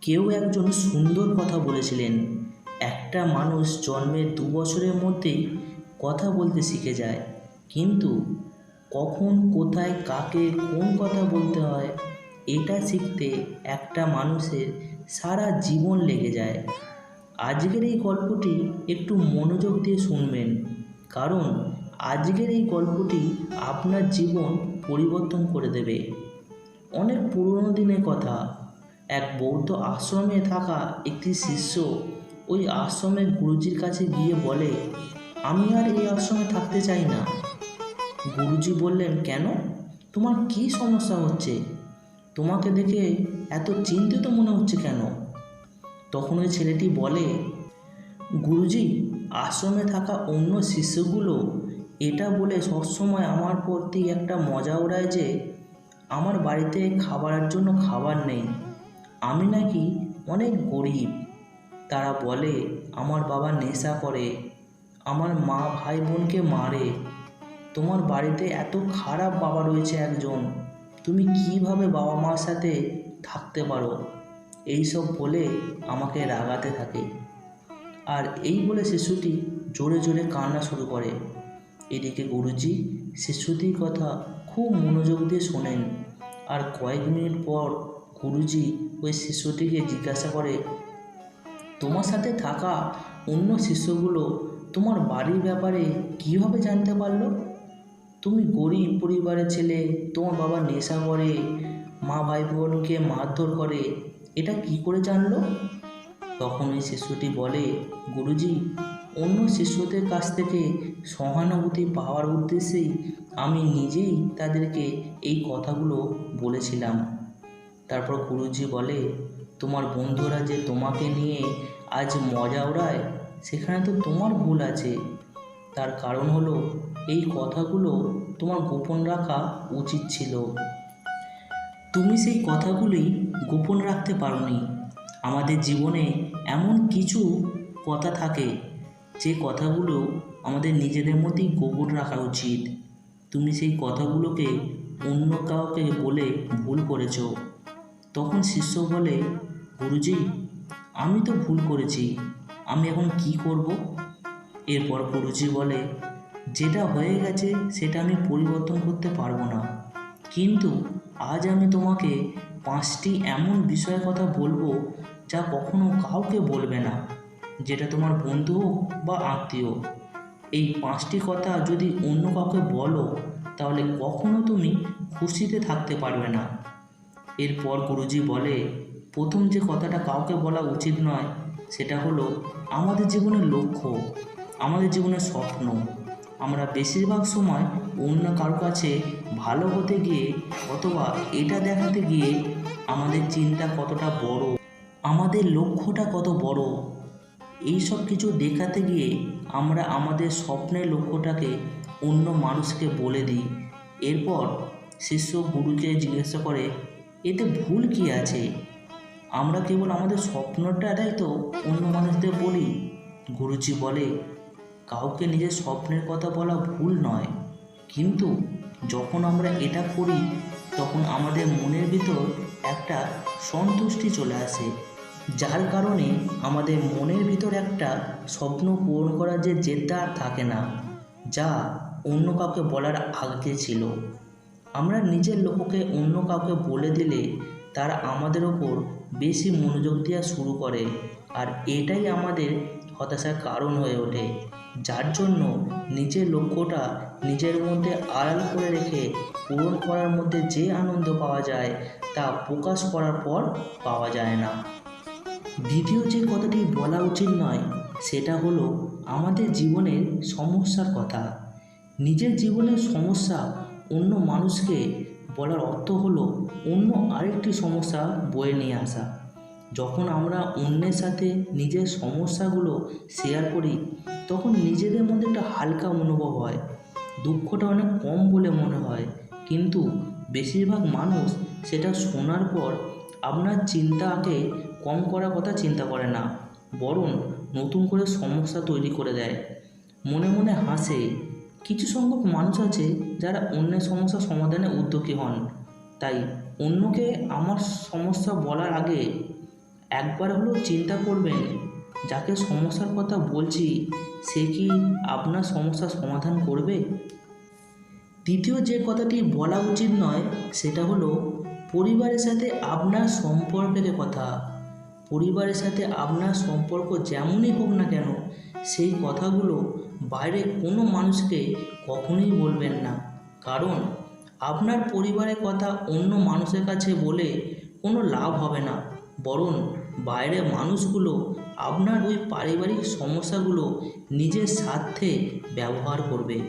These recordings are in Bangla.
কেউ একজন সুন্দর কথা বলেছিলেন। একটা মানুষ জন্মের দু বছরের মধ্যেই কথা বলতে শিখে যায়। কিন্তু কখন, কোথায়, কাকে, কোন কথা বলতে হয়, এটা শিখতে একটা মানুষের সারা জীবন লেগে যায়। আজকের এই গল্পটি একটু মনোযোগ দিয়ে শুনবেন। কারণ আজকের এই গল্পটি আপনার জীবন পরিবর্তন করে দেবে। অনেক পুরনো দিনের কথা এক বৌদ্ধ আশ্রমে থাকা একটি শিষ্য ওই আশ্রমের গুরুজির কাছে গিয়ে বলে, আমি আর এই আশ্রমে থাকতে চাই না। গুরুজি বললেন, কেন? তোমার কি সমস্যা হচ্ছে? তোমাকে দেখে এত চিন্তিত মনে হচ্ছে কেন? তখন ওই ছেলেটি বলে, গুরুজি, আশ্রমে থাকা অন্য শিষ্যগুলো এটা বলে সবসময় আমার প্রতি একটা মজা ওড়ায় যে আমার বাড়িতে খাবারের জন্য খাবার নেই। আমি নাকি অনেক গরিব। তারা বলে, আমার বাবা নেশা করে, আমার মা ভাই বোনকে মারে। তোমার বাড়িতে এত খারাপ বাবা রয়েছে একজন, তুমি কীভাবে বাবা মার সাথে থাকতে পারো? এইসব বলে আমাকে রাগাতে থাকে। আর এই বলে শিশুটি জোরে জোরে কান্না শুরু করে। এদিকে গুরুজি শিশুটির কথা খুব মনোযোগ দিয়ে শোনেন। আর কয়েক মিনিট পর গুরুজি ওই শিশুটিকে জিজ্ঞাসা করে, তোমার সাথে থাকা অন্য শিষ্যগুলো তোমার বাড়ির ব্যাপারে কীভাবে জানতে পারল? তুমি গরিব পরিবারের ছেলে, তোমার বাবা নেশা করে, মা ভাই বোনকে মারধর করে, এটা কি করে জানলো? তখন ওই শিশুটি বলে, গুরুজি, অন্য শিশুদের কাছ থেকে সহানুভূতি পাওয়ার উদ্দেশ্যেই আমি নিজেই তাদেরকে এই কথাগুলো বলেছিলাম। তারপর গুরুজি বলে, তোমার বন্ধুরা যে তোমাকে নিয়ে আজ মজা ওড়ায়, সেখানে তো তোমার ভুল আছে। তার কারণ হলো, এই কথাগুলো তোমার গোপন রাখা উচিত ছিল। তুমি সেই কথাগুলি গোপন রাখতে পারোনি। আমাদের জীবনে এমন কিছু কথা থাকে, যে কথাগুলো আমাদের নিজেদের মধ্যেই গোপন রাখা উচিত। তুমি সেই কথাগুলোকে অন্য কাউকে বলে ভুল করেছ। তখন শিষ্য বলে, গুরুজি, আমি তো ভুল করেছি, আমি এখন কি করব? এরপর গুরুজি বলে, যেটা হয়ে গেছে সেটা আমি পরিবর্তন করতে পারব না। কিন্তু আজ আমি তোমাকে পাঁচটি এমন বিষয়ের কথা বলব যা কখনো কাউকে বলবে না, যেটা তোমার বন্ধু হোক বা আত্মীয়। এই পাঁচটি কথা যদি অন্য কাউকে বলো, তাহলে কখনো তুমি খুশিতে থাকতে পারবে না। এরপর গুরুজি বলে, প্রথম যে কথাটা কাউকে বলা উচিত নয়, সেটা হলো আমাদের জীবনের লক্ষ্য, আমাদের জীবনের স্বপ্ন। আমরা বেশিরভাগ সময় অন্য কারও কাছে ভালো হতে গিয়ে অথবা এটা দেখাতে গিয়ে আমাদের চিন্তা কতটা বড়, আমাদের লক্ষ্যটা কত বড় এই সব কিছু দেখাতে গিয়ে আমরা আমাদের স্বপ্নের লক্ষ্যটাকে অন্য মানুষকে বলে দিই। এরপর শিষ্য গুরুকে জিজ্ঞাসা করে এতে ভুল কি আছে? আমরা কেবল আমাদের স্বপ্নটাই তো, অন্য মানুষদের বলি। গুরুজি বলে, কাউকে নিজের স্বপ্নের কথা বলা ভুল নয়। কিন্তু যখন আমরা এটা করি, তখন আমাদের মনের ভিতর একটা সন্তুষ্টি চলে আসে। যার কারণে আমাদের মনের ভিতর একটা স্বপ্ন পূরণ করার যে জেদটা আর থাকে না, যা অন্য কাউকে বলার আগে ছিল। আমরা নিজের লক্ষ্যকে অন্য কাউকে বলে দিলে তারা আমাদের ওপর বেশি মনোযোগ দেওয়া শুরু করে। আর এটাই আমাদের হতাশার কারণ হয়ে ওঠে। যার জন্য নিজের লক্ষ্যটা নিজের মধ্যে আড়াল করে রেখে পূরণ করার মধ্যে যে আনন্দ পাওয়া যায়, তা প্রকাশ করার পর পাওয়া যায় না। দ্বিতীয় যে কথাটি বলা উচিত নয়, সেটা হলো আমাদের জীবনের সমস্যার কথা। নিজের জীবনের সমস্যা অন্য মানুষকে বলার অর্থ হলো অন্য আরেকটি সমস্যা বয়ে নিয়ে আসা। যখন আমরা অন্যের সাথে নিজের সমস্যাগুলো শেয়ার করি, তখন নিজেদের মধ্যে একটা হালকা অনুভব হয়। দুঃখটা অনেক কম বলে মনে হয়, কিন্তু বেশিরভাগ মানুষ সেটা শোনার পর আপনার চিন্তাকে কম করার কথা চিন্তা করে না, বরং নতুন করে সমস্যা তৈরি করে দেয়। মনে মনে হাসে কিছু সংখ্যক মানুষ আছে যারা অন্যের সমস্যা সমাধানে উদ্যোগী হন। তাই অন্যকে আমার সমস্যা বলার আগে একবার হলেও চিন্তা করবেন, যাকে সমস্যার কথা বলছি, সে কি আপনার সমস্যার সমাধান করবে? দ্বিতীয় যে কথাটি বলা উচিত নয়, সেটা হলো পরিবারের সাথে আপনার সম্পর্কের কথা। পরিবারের সাথে আপনার সম্পর্ক যেমনই হোক না কেন, সেই কথাগুলো বাইরে কোনো মানুষকে কখনোই বলবেন না। কারণ, আপনার পরিবারের কথা অন্য মানুষের কাছে বলে কোনো লাভ হবে না। বরং, বাইরের মানুষগুলো আপনার ওই পারিবারিক সমস্যাগুলো নিজের স্বার্থে ব্যবহার করবে।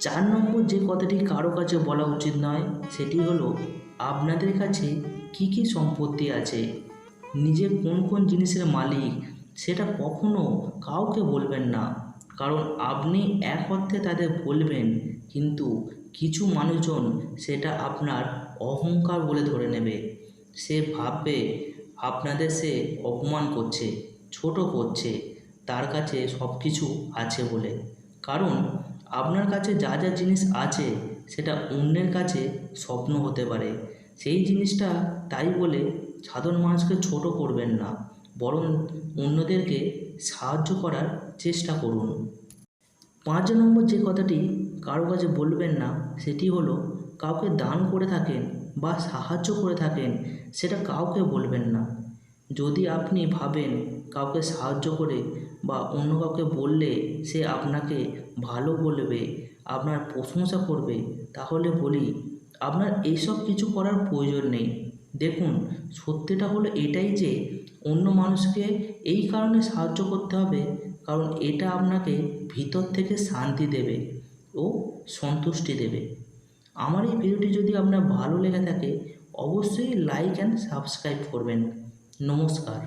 চার নম্বর যে কথাটি কারও কাছে বলা উচিত নয়, সেটি হলো, আপনাদের কাছে কি কি সম্পত্তি আছে? নিজে কোন কোন জিনিসের মালিক, সেটা কখনো কাউকে বলবেন না। কারণ আপনি এক অর্থে তাদের বলবেন, কিন্তু কিছু মানুষজন সেটা আপনার অহংকার বলে ধরে নেবে। সে ভাববে, আপনাদের সে অপমান করছে, ছোট করছে, তার কাছে সব কিছু আছে বলে। কারণ আপনার কাছে যা যা জিনিস আছে, সেটা অন্যের কাছে স্বপ্ন হতে পারে। সেই জিনিসটা তাই বলে সাধারণ মানুষকে ছোট করবেন না, বরং অন্যদেরকে সাহায্য করার চেষ্টা করুন। পাঁচ নম্বর যে কথাটি কারও কাছে বলবেন না, সেটি হলো, কাউকে দান করে থাকেন বা সাহায্য করে থাকেন, সেটা কাউকে বলবেন না। যদি আপনি ভাবেন কাউকে সাহায্য করে বা অন্য কাউকে বললে সে আপনাকে ভালো বলবে, আপনার প্রশংসা করবে, তাহলে বলি, আপনার এইসব কিছু করার প্রয়োজন নেই। দেখুন, সত্যিটা হলো এটাই যে অন্য মানুষকে এই কারণে সাহায্য করতে হবে, কারণ এটা আপনাকে ভিতর থেকে শান্তি দেবে ও সন্তুষ্টি দেবে। আমার এই ভিডিওটি যদি আপনার ভালো লেগে থাকে, অবশ্যই লাইক অ্যান্ড সাবস্ক্রাইব করবেন। নমস্কার।